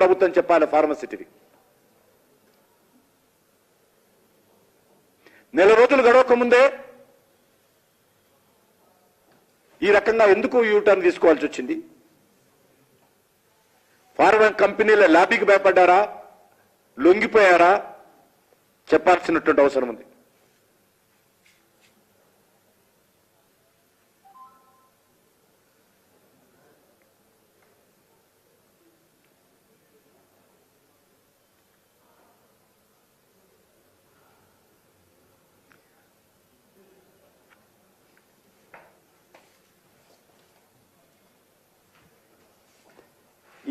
ప్రభుత్వం చెప్పాలి ఫార్మసిటీకి నెల రోజులు గడవక ముందే ఈ రకంగా ఎందుకు యూటర్న్ తీసుకోవాల్సి వచ్చింది? ఫార్మా కంపెనీల ల్యాబీకి భయపడ్డారా? లొంగిపోయారా? చెప్పాల్సినటువంటి అవసరం ఉంది.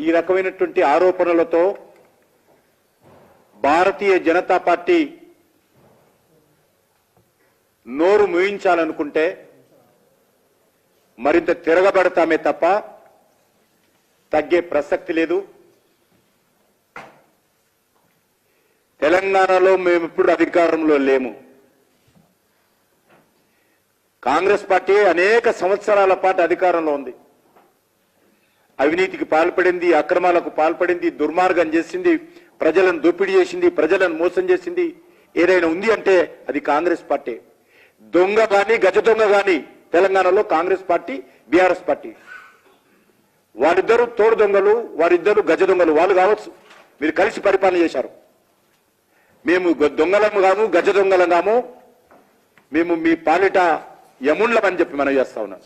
ఈ రకమైనటువంటి ఆరోపణలతో భారతీయ జనతా పార్టీ నోరు ముయించాలనుకుంటే మరింత తిరగబడతామే తప్ప తగ్గే ప్రసక్తి లేదు. తెలంగాణలో మేము ఇప్పుడు అధికారంలో లేము. కాంగ్రెస్ పార్టీ అనేక సంవత్సరాల పాటు అధికారంలో ఉంది. అవినీతికి పాల్పడింది అక్రమాలకు పాల్పడింది దుర్మార్గం చేసింది ప్రజలను దోపిడీ చేసింది ప్రజలను మోసం చేసింది. ఏదైనా ఉంది అంటే అది కాంగ్రెస్ పార్టీ. దొంగ గాని గజ దొంగ గాని తెలంగాణలో కాంగ్రెస్ పార్టీ బీఆర్ఎస్ పార్టీ. వారిద్దరు తోడు దొంగలు వారిద్దరు గజ దొంగలు. వాళ్ళు కావచ్చు. మీరు కలిసి పరిపాలన చేశారు. మేము గ- దొంగలము కాము గజ దొంగలం కాము. మేము మీ పాలిట యముండ్లమని చెప్పి మనం చేస్తా ఉన్నాం.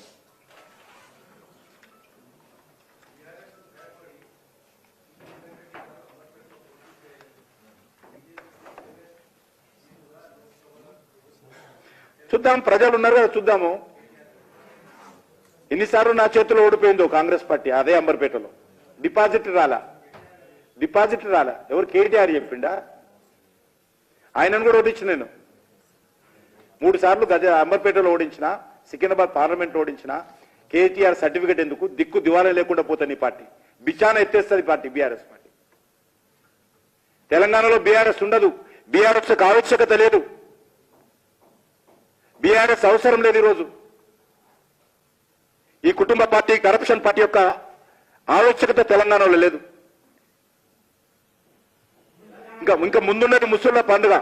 చూద్దాం ప్రజలు ఉన్నారు కదా చూద్దాము. ఎన్నిసార్లు నా చేతిలో ఓడిపోయిందో కాంగ్రెస్ పార్టీ అదే అంబర్పేటలో. డిపాజిట్ రాలా. డిపాజిట్ రాలా. ఎవరు కేటీఆర్ చెప్పిండా? ఆయనను కూడా ఓడించిన నేను. మూడు సార్లు గజ అంబర్పేటలో ఓడించిన సికింద్రాబాద్ పార్లమెంట్ ఓడించిన కేటీఆర్ సర్టిఫికెట్ ఎందుకు? దిక్కు దివాలా లేకుండా పోతుంది ఈ పార్టీ. బిచాన ఎత్తేస్తుంది పార్టీ బీఆర్ఎస్ పార్టీ. తెలంగాణలో బీఆర్ఎస్ ఉండదు. బీఆర్ఎస్ ఆవశ్యకత లేదు. బీఆర్ఎస్ అవసరం లేదు ఈరోజు ఈ కుటుంబ పార్టీ కరప్షన్ పార్టీ యొక్క ఆవశ్యకత తెలంగాణలో లేదు. ఇంకా ఇంకా ముందున్నది ముసళ్ళ పండుగ.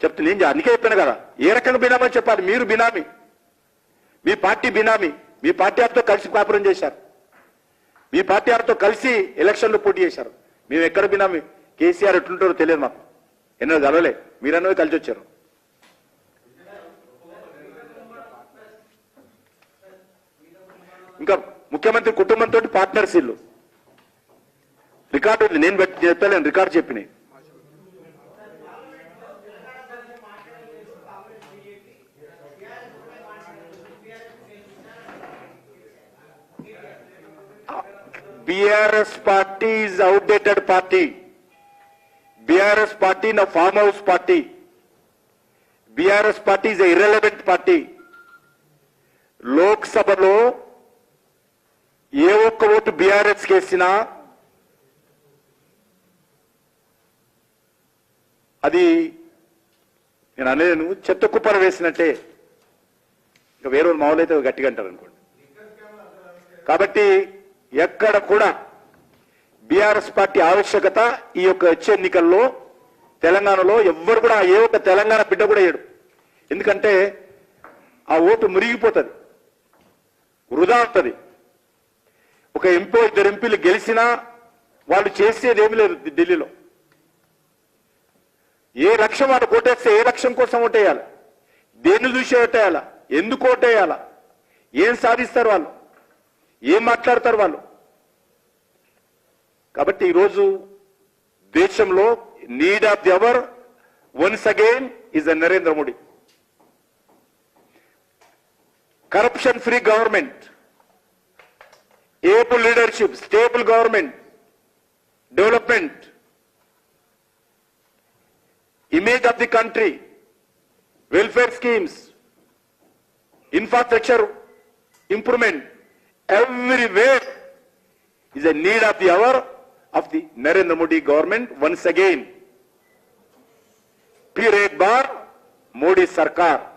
చెప్తుంది నేను అందుకే చెప్పాను కదా ఏ రకంగా బినామని చెప్పాలి? మీరు బినామీ. మీ పార్టీ బినామీ. మీ పార్టీ వారితో కలిసి కాపురం చేశారు. మీ పార్టీ వారితో కలిసి ఎలక్షన్లో పోటీ చేశారు. మేము ఎక్కడ బినామీ? కేసీఆర్ ఎట్లుంటారో తెలియదు మాకు. ఎన్నో కలవలే మీరన్నో కలిసి వచ్చారు ఇంకా ముఖ్యమంత్రి కుటుంబంతో పార్ట్నర్స్ ఇల్లు. రికార్డు నేను పెట్టి చెప్పలేను. Record చెప్పినాయి. BRS party is outdated party BRS party నా farm house party BRS party is irrelevant party లోక్సభలో ఏ ఒక్క ఓటు బీఆర్ఎస్ కేసినా అది నేను అనలేను చెత్త కుప్పర వేసినట్టే ఇక వేరే వాళ్ళు మామూలు అయితే గట్టిగా అంటారు అనుకోండి కాబట్టి ఎక్కడ కూడా బీఆర్ఎస్ పార్టీ ఆవశ్యకత ఈ యొక్క వచ్చే ఎన్నికల్లో తెలంగాణలో ఎవ్వరు కూడా ఏ ఒక్క తెలంగాణ బిడ్డ కూడా వేయడు. ఎందుకంటే ఆ ఓటు మురిగిపోతుంది వృధా అవుతుంది ఒక ఎంపీ ఇద్దరు ఎంపీలు గెలిచినా వాళ్ళు చేసేది ఏమి లేదు ఢిల్లీలో. ఏ లక్ష్యం వాళ్ళు కోటేస్తే ఏ లక్ష్యం కోసం ఓటేయాలి? దేన్ని చూసి ఓటేయాలా? ఎందుకు ఓటేయాలా? ఏం సాధిస్తారు వాళ్ళు? ఏం మాట్లాడతారు వాళ్ళు? కాబట్టి ఈరోజు దేశంలో need of the hour once again is the Narendra Modi. Corruption free government able leadership stable government development image of the country welfare schemes infrastructure improvement everywhere is a need of the hour of the Narendra Modi government once again. Period bar Modi Sarkar.